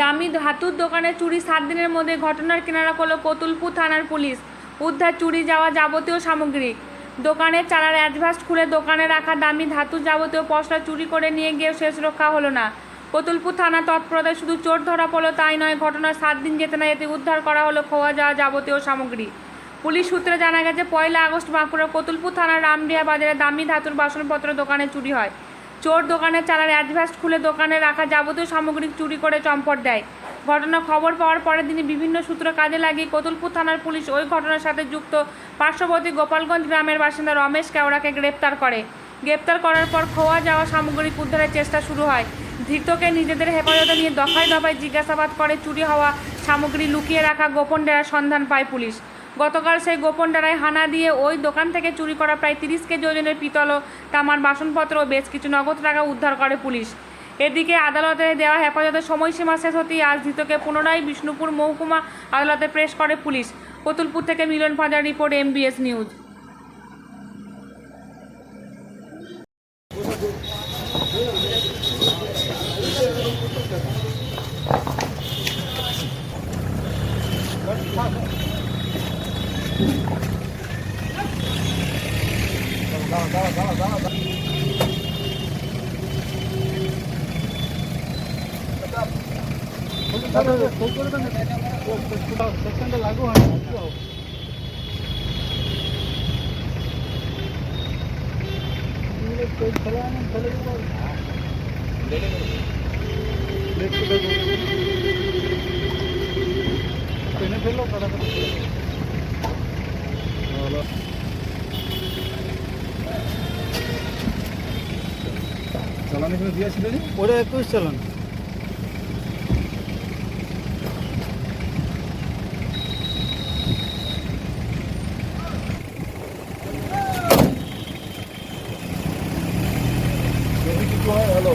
দামি ধাতুর দোকানে চুরি সাত দিনের মধ্যে ঘটনার কিনারা করল কতুলপুর থানার পুলিশ। উদ্ধার, চুরি যাওয়া যাবতীয় সামগ্রী। দোকানের চালার অ্যাডভাস্ট খুলে দোকানে রাখা দামি ধাতুর যাবতীয় পশলা চুরি করে নিয়ে গিয়ে শেষ রক্ষা হলো না। কতুলপুর থানা তৎপরতায় শুধু চোর ধরা পড়ল তাই নয়, ঘটনার সাত দিন যেতে না এতে উদ্ধার করা হলো খোয়া যাওয়া যাবতীয় সামগ্রী। পুলিশ সূত্রে জানা গেছে, পয়লা আগস্ট বাঁকুড়া কতুলপুর থানার রামডিয়া বাজারে দামি ধাতুর বাসনপত্র দোকানে চুরি হয়। চোর দোকানের চালার অ্যাডভাস্ট খুলে দোকানে রাখা যাবতীয় সামগ্রী চুরি করে চম্পট দেয়। ঘটনা খবর পাওয়ার পরের দিনই বিভিন্ন সূত্র কাজে লাগিয়ে কতুলপুর থানার পুলিশ ওই ঘটনার সাথে যুক্ত পার্শ্ববর্তী গোপালগঞ্জ গ্রামের বাসিন্দা রমেশ কেওড়াকে গ্রেপ্তার করে। গ্রেপ্তার করার পর খোয়া যাওয়া সামগ্রিক উদ্ধারের চেষ্টা শুরু হয়। ধৃতকে নিজেদের হেফাজতে নিয়ে দফায় দফায় জিজ্ঞাসাবাদ করে চুরি হওয়া সামগ্রী লুকিয়ে রাখা গোপন ডেরার সন্ধান পায় পুলিশ। গতকাল সেই গোপন ডেরায় হানা দিয়ে ওই দোকান থেকে চুরি করা প্রায় তিরিশ কেজি ওজনের পিতল ও তামার বাসনপত্র ও বেশ কিছু নগদ টাকা উদ্ধার করে পুলিশ। এদিকে আদালতে দেওয়া হেফাজতের সময়সীমা শেষ হতেই আজ ধৃতকে পুনরায় বিষ্ণুপুর মহকুমা আদালতে প্রেস করে পুলিশ। কতুলপুর থেকে মিলন ফাজার রিপোর্ট এমবিএস নিউজ লাগু হয় চালান এখানে দেওয়া ছিল যে? ওটা একুশ চালান। হ্যালো।